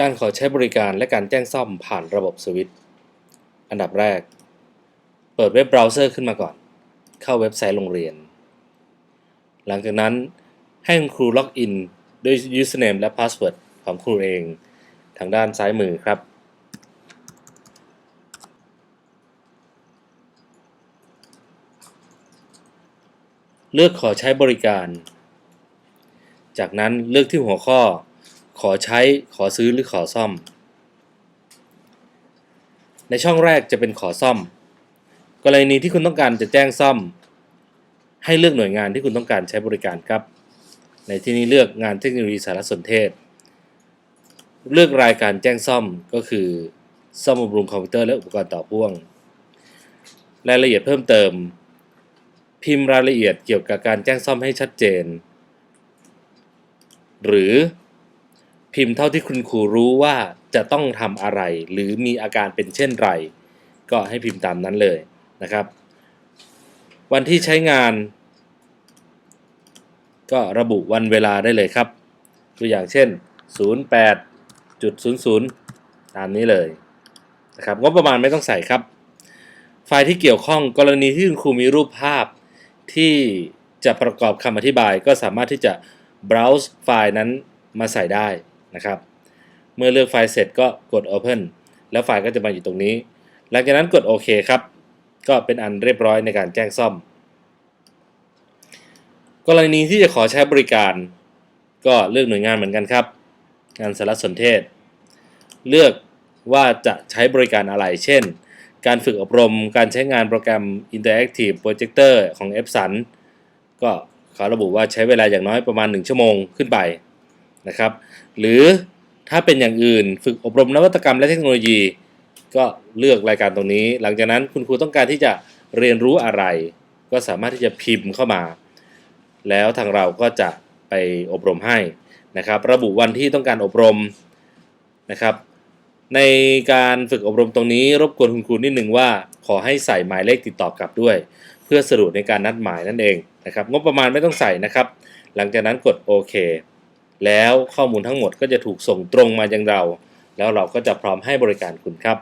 การขอใช้บริการและการแจ้งซ่อมผ่านระบบสวิตช์อันดับแรก เปิดเว็บเบราว์เซอร์ขึ้นมาก่อน เข้าเว็บไซต์โรงเรียน หลังจากนั้นให้คุณครูล็อกอินด้วย username และ password ของครูเอง ทางด้านซ้ายมือครับ เลือกขอใช้บริการ จากนั้นเลือกที่หัวข้อ ขอใช้ ขอซื้อหรือขอซ่อม ในช่องแรกจะเป็นขอซ่อม กรณีที่คุณต้องการจะแจ้งซ่อม ให้เลือกหน่วยงานที่คุณต้องการใช้บริการครับ ในที่นี้เลือกงานเทคโนโลยีสารสนเทศ เลือกรายการแจ้งซ่อมก็คือ ซ่อมบำรุงคอมพิวเตอร์และอุปกรณ์ต่อพ่วง รายละเอียดเพิ่มเติม พิมพ์รายละเอียดเกี่ยวกับการแจ้งซ่อมให้ชัดเจน หรือ พิมพ์เท่าที่คุณครูรู้ว่าจะต้องทำอะไร หรือมีอาการเป็นเช่นไร ก็ให้พิมพ์ตามนั้นเลยนะครับ วันที่ใช้งาน ก็ระบุวันเวลาได้เลยครับตัวอย่างเช่น 08.00 ตามนี้เลยนะครับงบประมาณไม่ต้องใส่ครับ ไฟล์ที่เกี่ยวข้องกรณีที่คุณครูมีรูปภาพที่จะประกอบคำอธิบายก็สามารถที่จะ browse ไฟล์นั้นมาใส่ได้ นะครับ เมื่อเลือกไฟล์เสร็จก็กด open แล้วไฟล์ก็จะมาอยู่ตรงนี้ หลังจากนั้นกดโอเคครับ ก็เป็นอันเรียบร้อยในการแจ้งซ่อม กรณีที่จะขอใช้บริการ ก็เลือกหน่วยงานเหมือนกันครับ งานสารสนเทศ เลือกว่าจะใช้บริการอะไร เช่น การฝึกอบรม การใช้งานโปรแกรม Interactive Projector ของ Epson ก็เขาระบุว่าใช้เวลาอย่างน้อยประมาณ 1 ชั่วโมงขึ้นไป นะครับ หรือถ้าเป็นอย่างอื่นฝึกอบรมนวัตกรรมและเทคโนโลยี ก็เลือกรายการตรงนี้ หลังจากนั้นคุณครูต้องการที่จะเรียนรู้อะไร ก็สามารถที่จะพิมพ์เข้ามา แล้วทางเราก็จะไปอบรมให้นะครับ ระบุวันที่ต้องการอบรมนะครับ ในการฝึกอบรมตรงนี้ รบกวนคุณครูนิดหนึ่งว่า ขอให้ใส่หมายเลขติดต่อกลับด้วย เพื่อสะดวกในการนัดหมายนั่นเองนะครับ งบประมาณไม่ต้องใส่นะครับ หลังจากนั้นกดโอเค แล้วข้อมูลทั้งหมดก็จะถูกส่งตรงมายังเรา แล้วเราก็จะพร้อมให้บริการคุณครับ